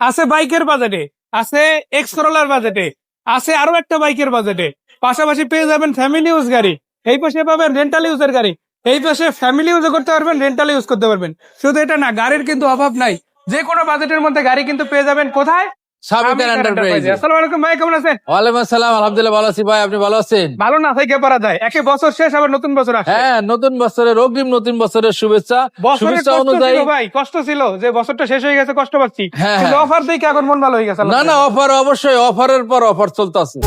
আছে বাইকের বাজেটে, আছে এক্স করোলার বাজেটে, আছে আরও একটা বাইকের বাজেটে। পাশাপাশি পেয়ে যাবেন ফ্যামিলি ইউজ গাড়ি। এই পাশে পাবেন রেন্টাল ইউজের গাড়ি। এই পাশে ফ্যামিলি ইউজ করতে পারবেন রেন্টাল ইউজ করতে পারবেন। শুধু এটা না, গাড়ির কিন্তু অভাব নাই। যে কোনো বাজেটের মধ্যে গাড়ি কিন্তু পেয়ে যাবেন। কোথায়? নতুন বছর হ্যাঁ বছরের অগ্রিম নতুন বছরের শুভেচ্ছা। বছরের শুভেচ্ছা অনুযায়ী ভাই কষ্ট ছিল যে বছরটা শেষ হয়ে গেছে কষ্ট পাচ্ছি। হ্যাঁ, কিন্তু হ্যাঁ। অফার দেখে এখন মন ভালো হয়ে গেছে না না অফার অবশ্যই অফারের পর অফার চলতেছে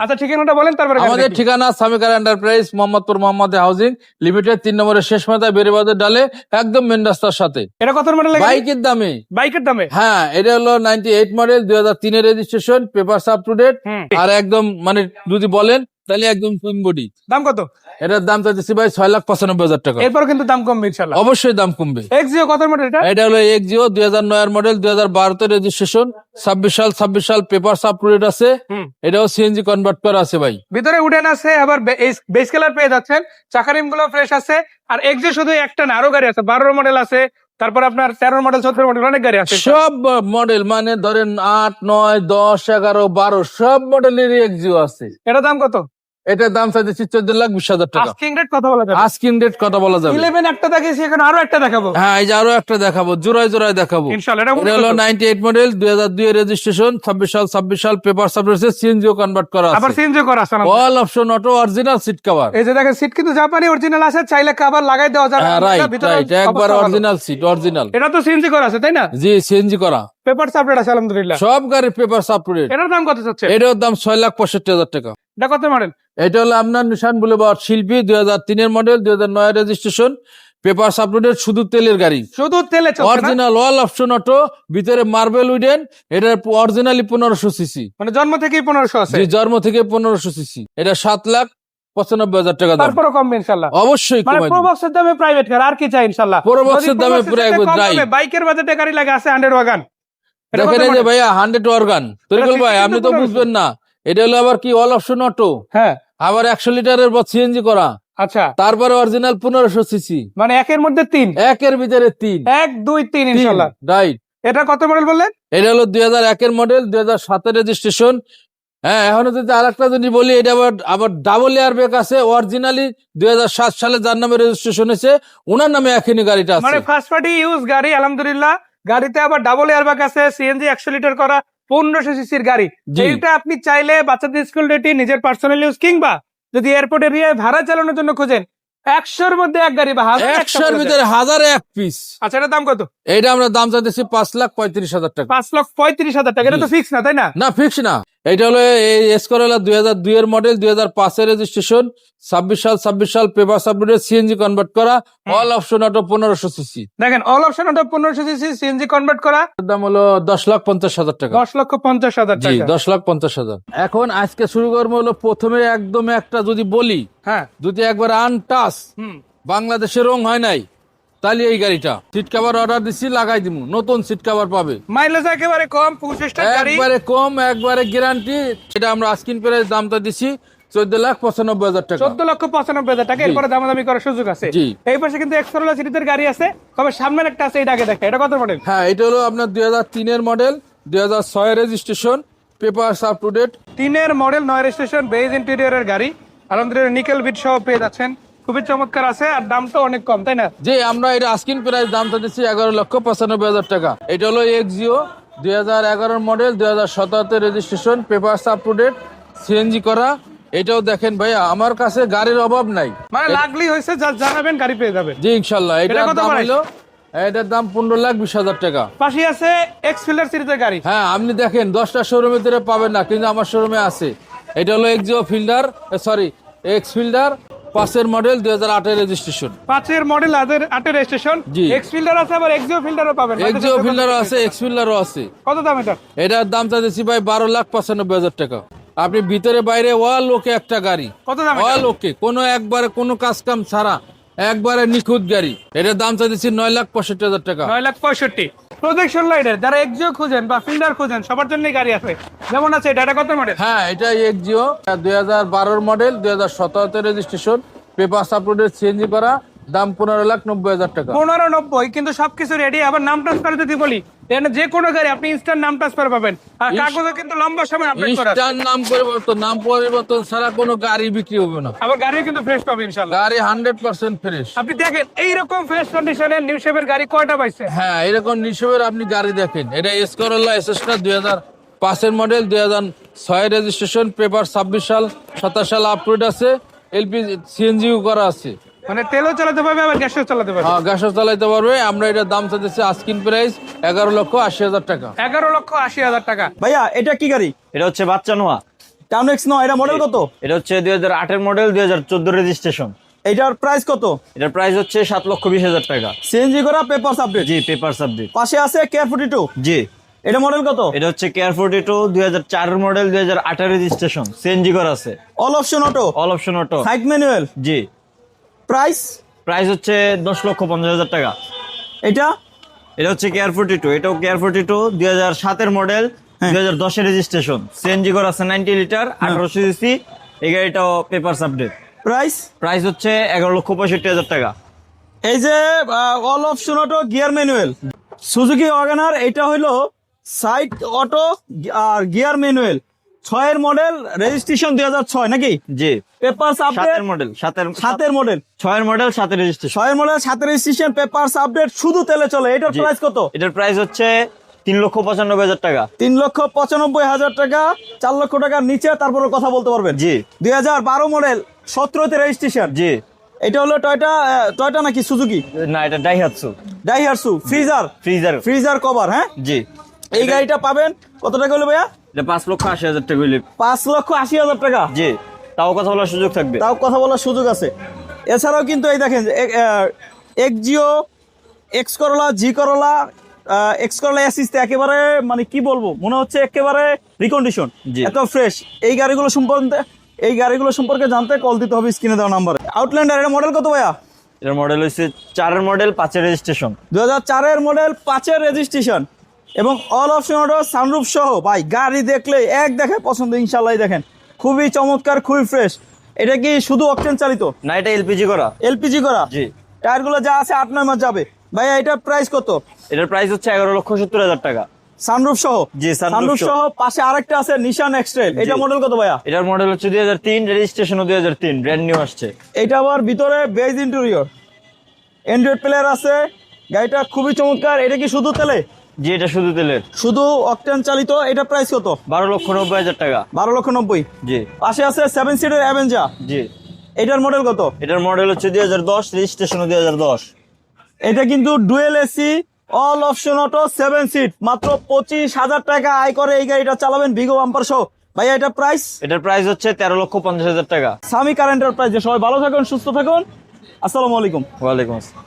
আচ্ছা ঠিকানাটা বলেন তারপরে আমাদের। ঠিকানা Samikar enterprise Mohammadpur Mohammad housing limited তিন নম্বরের শেষ মাথায় বেরিবাদের ডালে একদম মেন রাস্তার সাথে। এটা কত মডেল বাইকের দামে। বাইকের দামে? হ্যাঁ এটা হলো নাইনটি এইট মডেল দুই হাজার তিনের registration paper up to date আর একদম মানে যদি বলেন তাহলে একদম ফুল বডি দাম কত? এটার দাম চাইতেছি ভাই ছয় লাখ পঁচানব্বই হাজার টাকা। এরপর কিন্তু দাম কমবে ইনশাল্লাহ অবশ্যই দাম কমবে। এক্সিও কত মডেল এটা? এটা হলো এক জিও দুই হাজার নয়ের মডেল দুই হাজার বারোতে রেজিস্ট্রেশন ছাব্বিশ সাল ছাব্বিশ সাল পেপার আপটুডেট আছে। এটাও সিএনজি কনভার্ট করা আছে ভাই। ভিতরে উডেন আছে আবার বেস কালার পেয়ে যাচ্ছেন। চাকারিমগুলো ফ্রেশ আছে। আর এক এক্সিও শুধু একটা না আরও গাড়ি আছে। বারো মডেল আছে। তারপর আপনার তেরো মডেল সতেরো মডেল অনেক গাড়ি আছে। সব মডেল মানে ধরেন আট নয় দশ এগারো বারো সব মডেলেরই এক জিও আছে। এটা দাম কত? এটার দাম চোদ্দ লাখ বিশ হাজার টাকা। আস্কিং রেট কত বলা যাবে। আস্কিন রেট কথা বলা যাবে। ইলেভেন একটা দেখিয়েছি এখন আরও একটা দেখাবো। হ্যাঁ এই যে আরও একটা দেখাবো জোড়ায় জোড়ায় দেখাবো। এটা হলো নাইনটি এইট মডেল দুই হাজার দুই রেজিস্ট্রেশন ছাব্বিশ সাল ছাব্বিশ সাল পেপার সাবরেসে সিএনজিও কনভার্ট করা আবার আছে। সিএনজি করা আছে all option auto original seat cover এই যে দেখেন সিট কিন্তু জাপানি অরিজিনাল আছে চাইলে কাবার লাগাই দেওয়া যাবে। হ্যাঁ রাইট রাইট একবার অরিজিনাল সিট অরিজিনাল এটা তো সিএনজি করা আছে তাই না? জি সিএনজি করা। পেপার সাপরেট আছে আলহামদুলিল্লাহ। সব গাড়ির পেপার সাপোর্টেড এটার দাম কত চাচ্ছে? এটার দাম ছয় লাখ পঁয়ষট্টি হাজার টাকা। এটা কত মডেল এটা হলো আপনার নিশান বুলেবার্ড শিল্পী দুই হাজার তিনের মডেল দুই হাজার নয় রেজিস্ট্রেশন পেপার সাপোর্টেড শুধু তেলের গাড়ি। শুধু তেলে অরিজিনাল অল অপশন অটো ভিতরে মার্বেল উইডেন এটার অরিজিনালি পনেরোশো সিসি মানে জন্ম থেকেই পনেরোশো আছে? জন্ম থেকে পনেরোশো সিসি এটা সাত লাখ পঁচানব্বই হাজার টাকা দাম। তারপরও কমবে ইনশাল্লাহ অবশ্যই মানে কমাই প্রো বক্সের দামে প্রাইভেট কার আর কি চাই ইনশাল্লাহ box দামে Pro box পুরো এর একবার চাইতে কম dry। দামে বাইকের বাজেটে গাড়ি লাগে আছে হান্ড্রেড ওয়াগান দেখেন এই যে ভাইয়া হান্ড্রেড অর্গান তরিকুল ভাই আপনি তো বুঝবেন না। এটা হলো আবার কি অল অপশন অটো হ্যাঁ। আবার একশো লিটারের বা সিএনজি করা। আচ্ছা। তারপরে অরিজিনাল পনেরোশো সিসি মানে একের মধ্যে তিন? একের ভিতরে তিন। এক দুই তিন ইনশাল্লাহ রাইট এটা কত মডেল বললেন? এটা হলো দুই হাজার একের মডেল দুই হাজার সাতের রেজিস্ট্রেশন হ্যাঁ এখন যদি আরেকটা যদি বলি এটা আবার আবার ডাবল এয়ার ব্যাগ আছে। অরিজিনালি দুই হাজার সাত সালে যার নামে রেজিস্ট্রেশন হয়েছে ওনার নামে এখনই গাড়িটা আছে। মানে ফার্স্ট পার্টি ইউজ গাড়ি আলহামদুলিল্লাহ। গাড়িতে আবার ডাবল এয়ারব্যাগ আছে সিএনজি একশো লিটার করা। পনেরোশো সিসির গাড়ি। যেটা এইটা আপনি চাইলে বাচ্চাদের স্কুল ডেটি নিজের পার্সোনাল ইউজ কিংবা যদি এয়ারপোর্ট এরিয়ায় ভাড়া চালানোর জন্য খোঁজেন একশোর মধ্যে এক গাড়ি বা হাজার একশোর ভিতরে হাজার এক পিস আচ্ছা এটা দাম কত? এটা আমরা দাম চাইতেছি পাঁচ লাখ পঁয়ত্রিশ হাজার টাকা। পাঁচ লাখ পঁয়ত্রিশ হাজার টাকা। এটা তো ফিক্স না তাই না? না ফিক্স না। এটা হলো এই এসকোরেলা দুই হাজার দুই এর মডেল দুই হাজার পাঁচের রেজিস্ট্রেশন ছাব্বিশ সাল ছাব্বিশ সাল পেপার সাবমিটেড সিএনজি কনভার্ট করা অল অপশন অটো পনেরোশো সিসি দেখেন অল অপশন ওটা পনেরোশো সিসি সিএনজি কনভার্ট করা। দাম হলো দশ লাখ পঞ্চাশ হাজার টাকা। দশ লক্ষ পঞ্চাশ হাজার জি দশ লাখ পঞ্চাশ হাজার। এখন আজকে শুরু করব হলো প্রথমে একদম একটা যদি বলি হ্যাঁ। যদি একবার আনটাস হুম। বাংলাদেশে রং হয় নাই তাহলে এই গাড়িটা সিট কাভার অর্ডার দিছি লাগাই দিব নতুন সিট কাভার পাবে। মাইলেজ একেবারে কম পঁচিশ একবারে কম একবারে গ্যারান্টি এটা আমরা আস্কিন প্রাইস দামটা দিছি চোদ্দ লাখ পঁচানব্বই হাজার টাকা। চোদ্দ লক্ষ পঁচানব্বই হাজার টাকা এরপরে দামাদামি করার সুযোগ আছে। এই পাশে কিন্তু এক্সরোলা সিরিজের গাড়ি আছে তবে সামনের একটা আছে এটা আগে দেখে। এটা কত মডেল হ্যাঁ এটা হলো আপনার দুই হাজার তিনের মডেল দুই হাজার ছয় registration paper up to date তিনের মডেল নয় রেজিস্ট্রেশন বেজ ইন্টেরিয়রের গাড়ি। আলহামদুলিল্লাহ নিকেল বিট সহ পেয়ে যাচ্ছেন। খুবই চমৎকার আছে আর দামটা অনেক কম তাই না? যে আমরা এটা আস্কিন প্রাইস দামটা দিচ্ছি এগারো লক্ষ পঁচানব্বই হাজার টাকা। এটা হলো এক্সিও দুই হাজার এগারোর মডেল দুই হাজার সতেরোতে registration paper up to date CNG করা। এটাও দেখেন ভাইয়া আমার কাছে গাড়ির অভাব নাই। মানে লাগলি হয়েছে যা জানাবেন গাড়ি পেয়ে যাবেন। জি ইনশাল্লাহ এটা দাম হলো এটার দাম পনেরো লাখ বিশ হাজার টাকা। পাশে আছে এক্স ফিল্ডার সিরিজের গাড়ি। হ্যাঁ আপনি দেখেন দশটা শোরুমের ভিতরে পাবেন না কিন্তু আমার শোরুমে আছে। এটা হলো Axio Fielder sorry X Fielder পাঁচের মডেল দুই হাজার আটের রেজিস্ট্রেশন পাঁচের মডেল আটের রেজিস্ট্রেশন জি। এক্স ফিল্ডার আছে আবার এক্সিও ফিল্ডারও পাবেন। এক্সিও ফিল্ডারও আছে এক্স ফিল্ডারও আছে। কত দাম এটা এটার দাম চাইতেছি ভাই বারো লাখ পঁচানব্বই হাজার টাকা। আপনি ভিতরে বাইরে ওয়াল ওকে একটা গাড়ি। কত দাম ওয়া ওয়াল ওকে কোনো একবারে কোনো কাজ কাম ছাড়া। একবারে নিখুঁত গাড়ি। এটার দাম চাইতেছি নয় লাখ পঁয়ষট্টি হাজার টাকা। নয় লাখ পঁয়ষট্টি। প্রজেকশন লাইটার যারা এক্সিও খুঁজেন বা ফিল্ডার খুঁজেন সবার জন্য গাড়ি আছে। যেমন আছে এটা এটা কত মডেল হ্যাঁ এটা এক্সিও দুই হাজার বারোর মডেল দুই হাজার সতেরোতে রেজিস্ট্রেশন পেপার সাপোর্টের সিএনজি করা দাম পনেরো লাখ নব্বই হাজার টাকা। পনেরো নব্বই কিন্তু সবকিছু রেডি আবার নাম ট্রান্সফার যদি বলি এখানে যে কোনো গাড়ি আপনি ইনস্ট্যান্ট নাম ট্রান্সফার পাবেন। আর কাগজও কিন্তু লম্বা সময় আপডেট করা আছে। নাম পরিবর্তন নাম পরিবর্তন ছাড়া কোনো গাড়ি বিক্রি হবে না। আবার গাড়িও কিন্তু ফ্রেশ পাবেন ইনশাল্লাহ গাড়ি হান্ড্রেড পার্সেন্ট ফ্রেশ আপনি দেখেন এইরকম ফ্রেশ কন্ডিশনের নিউ শেপের গাড়ি কয়টা পাইছে? হ্যাঁ এরকম নিশবের আপনি গাড়ি দেখেন। এটা এস করল্লা এসএসটা দুই হাজার পাঁচের মডেল দুই হাজার ছয় রেজিস্ট্রেশন পেপার ছাব্বিশ সাল সাতাশ সাল আপডেট আছে এলপি সিএনজিও করা আছে। মানে তেলও চালাতে পারবে আবার গ্যাসও চালাতে পারবে। হ্যাঁ গ্যাসও চালাইতে পারবে। আমরা এটার দাম চাইতেছি আস্কিন প্রাইস এগারো লক্ষ আশি হাজার টাকা। এগারো লক্ষ আশি হাজার টাকা। ভাইয়া এটা কি গাড়ি? এটা হচ্ছে বাচ্চা নোয়া। টাউন এক্স নয় এটা মডেল কত? এটা হচ্ছে দুই হাজার আটের মডেল দুই হাজার চোদ্দ রেজিস্ট্রেশন এটার প্রাইস কত? এটার প্রাইস হচ্ছে সাত লক্ষ বিশ হাজার টাকা। সিএনজি করা পেপারস আপডেট জি পেপার সাবজেক্ট পাশে আছে কেয়ার ফোর্টি টু জি। এটা মডেল কত? এটা হচ্ছে কেয়ার ফোর্টি টু দুই হাজার চারের মডেল দুই হাজার আটের রেজিস্ট্রেশন সিএনজি করা আছে। All option auto all option auto side manual জি। প্রাইস? প্রাইস হচ্ছে দশ লক্ষ পঞ্চাশ হাজার টাকা। এটা? এটা হচ্ছে কেয়ার ফোর্টি টু এটাও কেয়ার ফোর্টি টু দুই হাজার সাতের মডেল হ্যাঁ। দুই হাজার দশের রেজিস্ট্রেশন সিএনজি করা আছে নাইনটি লিটার আঠারোশো সিসি এই গাড়িটাও পেপার আপডেট প্রাইস প্রাইস হচ্ছে এগারো লক্ষ পঁয়ষট্টি হাজার টাকা। এই যে all option auto gear manual Suzuki Wagon R এটা হলো সাইড অটো আর গিয়ার ম্যানুয়াল ছয়ের মডেল রেজিস্ট্রেশন দুই হাজার ছয় নাকি? জি। পেপারস আপডেট সাতের মডেল সাতের সাতের মডেল ছয়ের মডেল সাতের রেজিস্ট্রেশন ছয়ের মডেল সাতের রেজিস্ট্রেশন পেপারস আপডেট শুধু তেলে চলে। এটার। প্রাইস কত? এটার প্রাইস হচ্ছে তিন লক্ষ পঁচানব্বই হাজার টাকা। তিন লক্ষ পঁচানব্বই হাজার টাকা চার লক্ষ টাকার নিচে তারপরে কথা বলতে পারবেন। জি। দুই হাজার বারো মডেল সতেরোতে রেজিস্ট্রেশন জি। এটা হলো টয়টা টয়টা নাকি সুজুকি না এটা Daihatsu Daihatsu freezer freezer freezer cover হ্যাঁ? জি। এই গাড়িটা পাবেন কত টাকা হলো ভাইয়া? এটা পাঁচ লক্ষ আশি হাজার টাকা হইলে। পাঁচ লক্ষ আশি হাজার টাকা? জি। তাও কথা বলার সুযোগ থাকবে। তাও কথা বলার সুযোগ আছে। এছাড়াও কিন্তু এই দেখেন এক্স জিও এক্স করলা জি করলা এক্স করলা একেবারে মানে কি বলব মনে হচ্ছে একেবারে রিকন্ডিশন। এত ফ্রেশ এই গাড়িগুলো সম্পর্কে এই গাড়িগুলো সম্পর্কে জানতে কল দিতে হবে স্ক্রিনে দেওয়া নাম্বারে। আউটল্যান্ডার এর মডেল কত ভাইয়া? এর মডেল হচ্ছে চারের মডেল পাঁচের রেজিস্ট্রেশন দু হাজার চারের মডেল পাঁচের রেজিস্ট্রেশন এবং অল অপশন অটো সানরুফ সহ ভাই গাড়ি দেখলে এক দেখে পছন্দ ইনশাল্লাহ দেখেন। খুবই চমৎকার খুবই ফ্রেশ এটা কি শুধু অকটেন চালিত? না এটা এলপিজি করা। এলপিজি করা? জি। টায়ারগুলো যা আছে আট নয় মাস যাবে। ভাইয়া এটার প্রাইস কত? এটার প্রাইস হচ্ছে এগারো লক্ষ সত্তর হাজার টাকা। সানরুফ সহ? জি, সানরুফ সহ। পাশে আরেকটা আছে নিশান এক্সট্রেল এটা মডেল কত ভাইয়া? এটার মডেল হচ্ছে দুই হাজার তিন রেজিস্ট্রেশনও দুই হাজার তিন ব্র্যান্ড নিউ আসছে। এটা আবার ভিতরে বেজ ইন্টেরিয়র অ্যান্ড্রয়েড প্লেয়ার আছে। গাড়িটা খুবই চমৎকার। এটা কি শুধু তেলে? জি এটা শুধু তেলের। শুধু অকটেন চালিত এটা প্রাইস কত? বারো লক্ষ নব্বই হাজার টাকা। বারো লক্ষ নব্বই। জি। পাশে আছে সেভেন সিটের অ্যাভেঞ্জা জি। এটার মডেল কত? এটার মডেল হচ্ছে দুই হাজার দশ রেজিস্ট্রেশনও দুই হাজার দশ। এটা কিন্তু dual AC all option auto seven seat মাত্র পঁচিশ হাজার টাকা আয় করে এই গাড়িটা চালাবেন বিগো বাম্পার সহ ভাইয়া এটা প্রাইস এটার প্রাইস হচ্ছে তেরো লক্ষ পঞ্চাশ হাজার টাকা। সামি কারেন্টের প্রাইস সবাই ভালো থাকুন সুস্থ থাকুন। আসসালামু আলাইকুম। ওয়ালাইকুম আসসালাম।